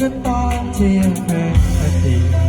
goodbye, dear friend.